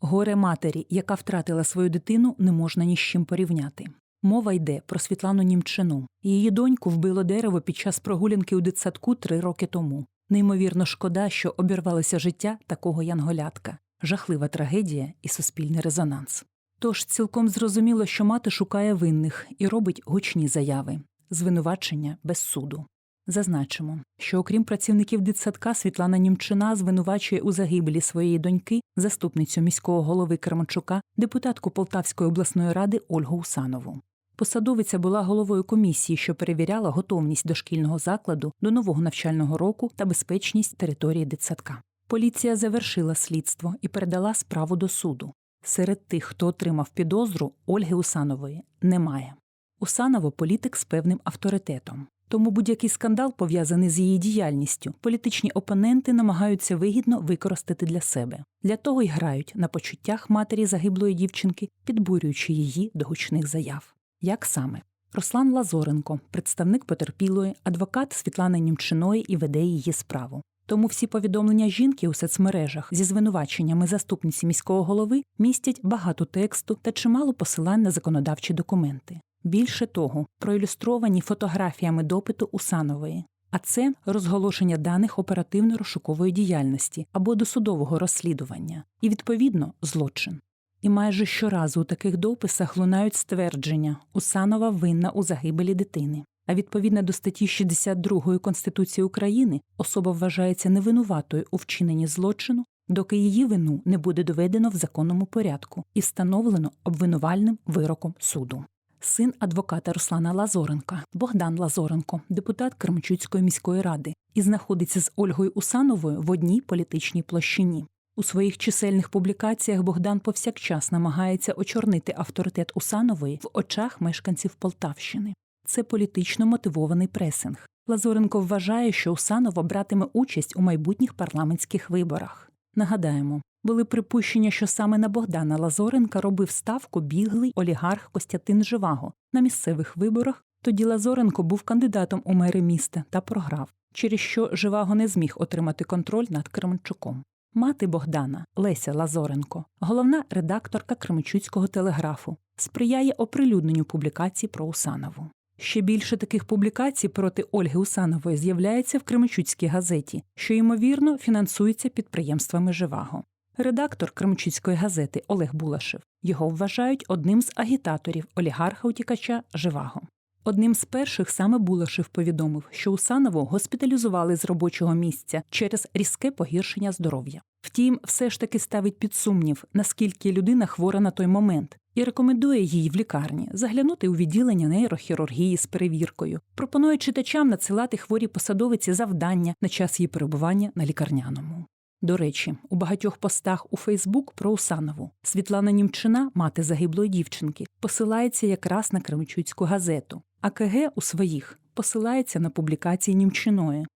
Горе матері, яка втратила свою дитину, не можна ні з чим порівняти. Мова йде про Світлану Німчину. Її доньку вбило дерево під час прогулянки у дитсадку три роки тому. Неймовірно шкода, що обірвалося життя такого янголятка, жахлива трагедія і суспільний резонанс. Тож цілком зрозуміло, що мати шукає винних і робить гучні заяви, звинувачення без суду. Зазначимо, що окрім працівників дитсадка, Світлана Німчина звинувачує у загибелі своєї доньки, заступницю міського голови Кременчука, депутатку Полтавської обласної ради Ольгу Усанову. Посадовиця була головою комісії, що перевіряла готовність дошкільного закладу до нового навчального року та безпечність території дитсадка. Поліція завершила слідство і передала справу до суду. Серед тих, хто отримав підозру, Ольги Усанової немає. Усанова політик з певним авторитетом. Тому будь-який скандал, пов'язаний з її діяльністю, політичні опоненти намагаються вигідно використати для себе. Для того й грають на почуттях матері загиблої дівчинки, підбурюючи її до гучних заяв. Як саме? Руслан Лазоренко, представник потерпілої, адвокат Світлани Німчиної і веде її справу. Тому всі повідомлення жінки у соцмережах зі звинуваченнями заступниці міського голови містять багато тексту та чимало посилань на законодавчі документи. Більше того, проілюстровані фотографіями допиту Усанової. А це розголошення даних оперативно-розшукової діяльності або досудового розслідування, і, відповідно, злочин. І майже щоразу у таких дописах лунають ствердження Усанова винна у загибелі дитини. А відповідно до статті 62 Конституції України особа вважається невинуватою у вчиненні злочину, доки її вину не буде доведено в законному порядку і встановлено обвинувальним вироком суду. Син адвоката Руслана Лазоренка, Богдан Лазоренко, депутат Кременчуцької міської ради, і знаходиться з Ольгою Усановою в одній політичній площині. У своїх чисельних публікаціях Богдан повсякчас намагається очорнити авторитет Усанової в очах мешканців Полтавщини. Це політично мотивований пресинг. Лазоренко вважає, що Усанова братиме участь у майбутніх парламентських виборах. Нагадаємо, були припущення, що саме на Богдана Лазоренка робив ставку біглий олігарх Костятин Живаго на місцевих виборах. Тоді Лазоренко був кандидатом у мери міста та програв, через що Живаго не зміг отримати контроль над Кременчуком. Мати Богдана Леся Лазоренко, головна редакторка Кременчуцького телеграфу, сприяє оприлюдненню публікацій про Усанову. Ще більше таких публікацій проти Ольги Усанової з'являється в Кременчуцькій газеті, що ймовірно фінансується підприємствами Живаго. Редактор Кременчуцької газети Олег Булашев його вважають одним з агітаторів олігарха утікача Живаго. Одним з перших саме Булашев повідомив, що Усанову госпіталізували з робочого місця через різке погіршення здоров'я. Втім, все ж таки ставить під сумнів, наскільки людина хвора на той момент, і рекомендує їй в лікарні заглянути у відділення нейрохірургії з перевіркою, пропонує читачам надсилати хворі посадовиці завдання на час її перебування на лікарняному. До речі, у багатьох постах у Фейсбук про Усанову Світлана Німчина, мати загиблої дівчинки, посилається якраз на Кременчуцьку газету, а КГ у своїх посилається на публікації Німчиної.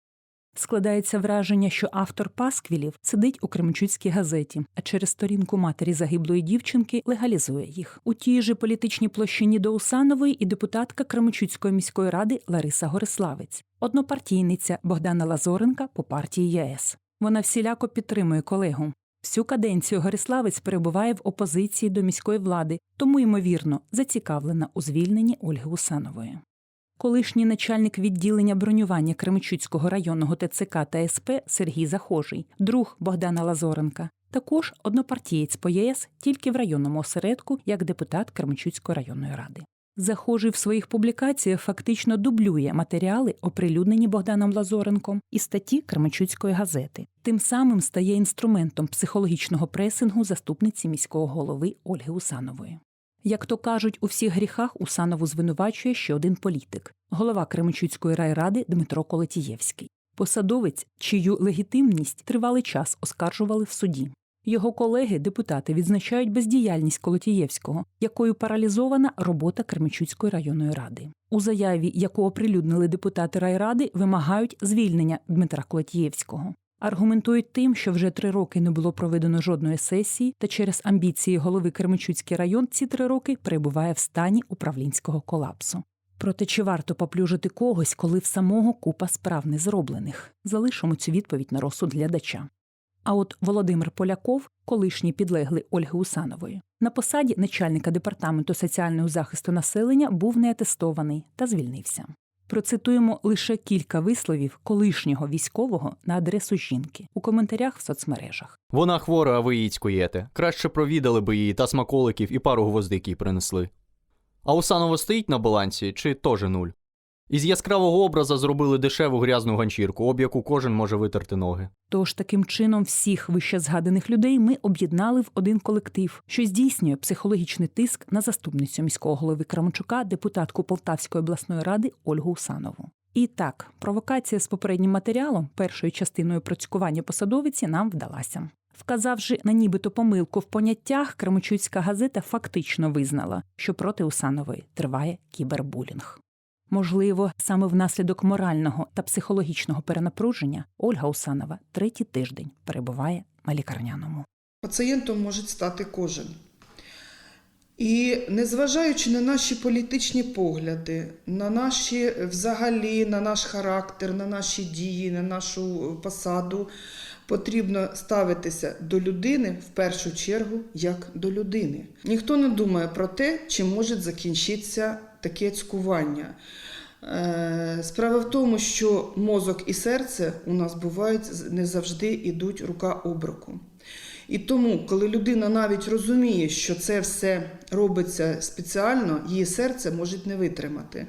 Складається враження, що автор пасквілів сидить у Кременчуцькій газеті, а через сторінку матері загиблої дівчинки легалізує їх. У тій же політичній площині до Усанової і депутатка Кременчуцької міської ради Лариса Гориславець, однопартійниця Богдана Лазоренка по партії ЄС. Вона всіляко підтримує колегу. Всю каденцію Гориславець перебуває в опозиції до міської влади, тому, ймовірно, зацікавлена у звільненні Ольги Усанової. Колишній начальник відділення бронювання Кременчуцького районного ТЦК та СП Сергій Захожий, друг Богдана Лазоренка, також однопартієць по ЄС тільки в районному осередку як депутат Кременчуцької районної ради. Захожий в своїх публікаціях фактично дублює матеріали, оприлюднені Богданом Лазоренком і статті Кременчуцької газети. Тим самим стає інструментом психологічного пресингу заступниці міського голови Ольги Усанової. Як то кажуть, у всіх гріхах Усанову звинувачує ще один політик голова Кременчуцької райради Дмитро Колетієвський, посадовець, чию легітимність тривалий час оскаржували в суді. Його колеги, депутати, відзначають бездіяльність Колотієвського, якою паралізована робота Кременчуцької районної ради. У заяві, яку оприлюднили депутати райради, вимагають звільнення Дмитра Колотієвського. Аргументують тим, що вже три роки не було проведено жодної сесії, та через амбіції голови Кременчуцький район ці три роки перебуває в стані управлінського колапсу. Проте чи варто поплюжити когось, коли в самого купа справ не зроблених? Залишимо цю відповідь на розсуд глядача. А от Володимир Поляков, колишній підлеглий Ольги Усанової, на посаді начальника департаменту соціального захисту населення був неатестований та звільнився. Процитуємо лише кілька висловів колишнього військового на адресу жінки у коментарях в соцмережах. Вона хвора, а ви її цькуєте. Краще провідали би її та смаколиків і пару гвоздиків принесли. А Усанова стоїть на балансі чи теж нуль? Із яскравого образа зробили дешеву грязну ганчірку, об яку кожен може витерти ноги. Тож таким чином всіх вище згаданих людей ми об'єднали в один колектив, що здійснює психологічний тиск на заступницю міського голови Крамчука, депутатку Полтавської обласної ради Ольгу Усанову. І так, провокація з попереднім матеріалом, першою частиною процькування посадовиці, нам вдалася. Вказавши на нібито помилку в поняттях, Крамачуцька газета фактично визнала, що проти Усанової триває кібербулінг. Можливо, саме внаслідок морального та психологічного перенапруження Ольга Усанова третій тиждень перебуває на лікарняному. Пацієнтом може стати кожен. І незважаючи на наші політичні погляди, на наші взагалі, на наш характер, на наші дії, на нашу посаду, потрібно ставитися до людини в першу чергу як до людини. Ніхто не думає про те, чим може закінчитися таке цькування. Е, Справа в тому, що мозок і серце у нас бувають не завжди йдуть рука об руку. І тому, коли людина навіть розуміє, що це все робиться спеціально, її серце може не витримати.